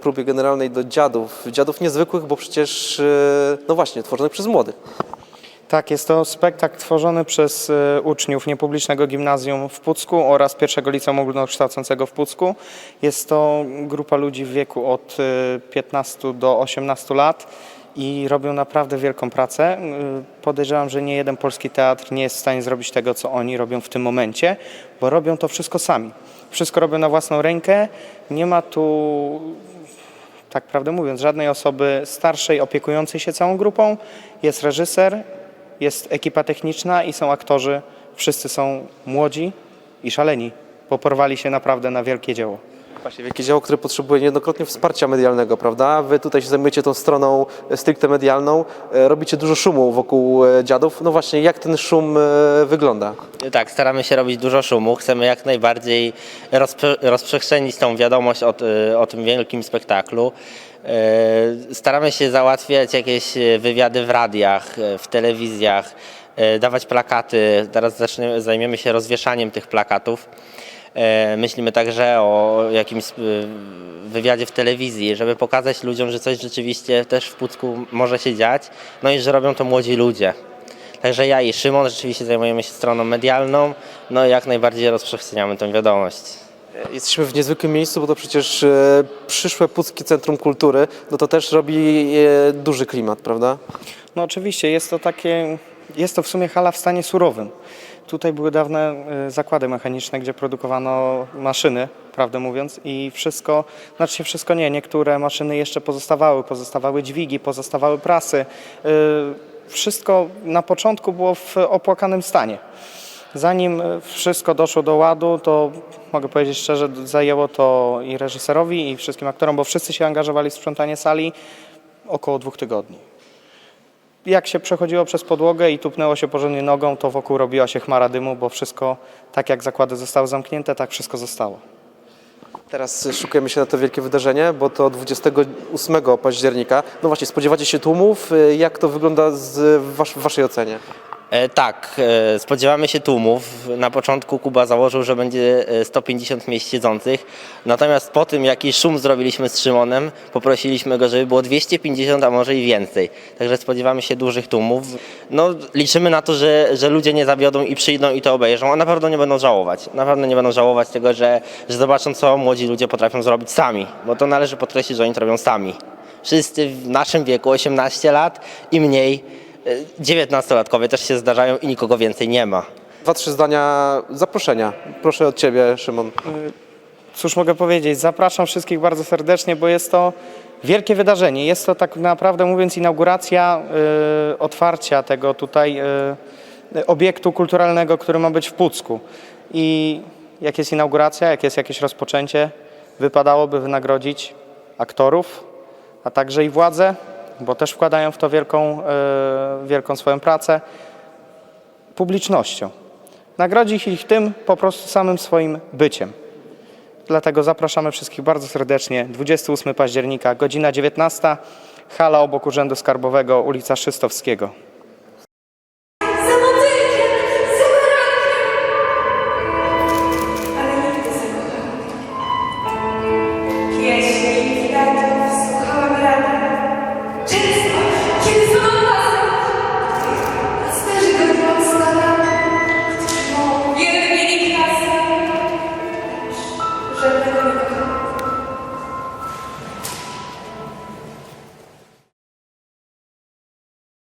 próbie generalnej do dziadów. Dziadów niezwykłych, bo przecież, e, no właśnie, tworzonych przez młodych. Tak, jest to spektakl tworzony przez e, uczniów niepublicznego gimnazjum w Pucku oraz pierwszego liceum ogólnokształcącego w Pucku. Jest to grupa ludzi w wieku od e, 15 do 18 lat i robią naprawdę wielką pracę. E, Podejrzewam, że nie jeden polski teatr nie jest w stanie zrobić tego, co oni robią w tym momencie, bo robią to wszystko sami. Wszystko robią na własną rękę. Nie ma tu tak prawdę mówiąc, żadnej osoby starszej opiekującej się całą grupą. Jest reżyser, jest ekipa techniczna i są aktorzy. Wszyscy są młodzi i szaleni, bo porwali się naprawdę na wielkie dzieło. Właśnie, wielkie dzieło, które potrzebuje niejednokrotnie wsparcia medialnego, prawda? Wy tutaj się zajmujecie tą stroną e, stricte medialną, e, robicie dużo szumu wokół e, dziadów. No właśnie, jak ten szum wygląda? Tak, staramy się robić dużo szumu. Chcemy jak najbardziej rozprze- rozprzestrzenić tą wiadomość o, o tym wielkim spektaklu. Staramy się załatwiać jakieś wywiady w radiach, w telewizjach, dawać plakaty. Teraz zaczniemy, zajmiemy się rozwieszaniem tych plakatów. E, Myślimy także o jakimś e, wywiadzie w telewizji, żeby pokazać ludziom, że coś rzeczywiście też w Pucku może się dziać, no i że robią to młodzi ludzie. Także ja i Szymon rzeczywiście zajmujemy się stroną medialną, no i jak najbardziej rozprzestrzeniamy tę wiadomość. Jesteśmy w niezwykłym miejscu, bo to przecież e, przyszłe Puckie Centrum Kultury, no to też robi duży klimat, prawda? No oczywiście, jest to takie, jest to w sumie hala w stanie surowym. Tutaj były dawne y, zakłady mechaniczne, gdzie produkowano maszyny, prawdę mówiąc, i wszystko, znaczy wszystko nie, niektóre maszyny jeszcze pozostawały, pozostawały dźwigi, pozostawały prasy. Y, Wszystko na początku było w opłakanym stanie. Zanim y, wszystko doszło do ładu, to mogę powiedzieć szczerze, zajęło to i reżyserowi, i wszystkim aktorom, bo wszyscy się angażowali w sprzątanie sali około dwóch tygodni jak się przechodziło przez podłogę i tupnęło się porządnie nogą, to wokół robiła się chmara dymu, bo wszystko, tak jak zakłady zostały zamknięte, tak wszystko zostało. Teraz szukujemy się na to wielkie wydarzenie, bo to 28 października. No właśnie, spodziewacie się tłumów? E, Jak to wygląda z, w waszej ocenie? E, tak, e, spodziewamy się tłumów. Na początku Kuba założył, że będzie e, 150 miejsc siedzących, natomiast po tym, jaki szum zrobiliśmy z Szymonem, poprosiliśmy go, żeby było 250, a może i więcej. Także spodziewamy się dużych tłumów. No, liczymy na to, że, że ludzie nie zawiodą i przyjdą i to obejrzą, a na pewno nie będą żałować. Naprawdę nie będą żałować tego, że, że zobaczą, co młodzi ludzie potrafią zrobić sami, bo to należy podkreślić, że oni to robią sami. Wszyscy w naszym wieku, 18 lat i mniej, 19-latkowie też się zdarzają i nikogo więcej nie ma. Dwa, trzy zdania zaproszenia. Proszę od Ciebie, Szymon. Cóż mogę powiedzieć, zapraszam wszystkich bardzo serdecznie, bo jest to wielkie wydarzenie. Jest to tak naprawdę mówiąc inauguracja y, otwarcia tego tutaj y, obiektu kulturalnego, który ma być w Pucku. I jak jest inauguracja, jak jest jakieś rozpoczęcie, wypadałoby wynagrodzić aktorów, a także i władze, bo też wkładają w to wielką, y, wielką swoją pracę, publicznością. Nagrodzić ich tym po prostu samym swoim byciem. Dlatego zapraszamy wszystkich bardzo serdecznie. 28 października, godzina 19, hala obok Urzędu Skarbowego, ulica Szystowskiego. Sir,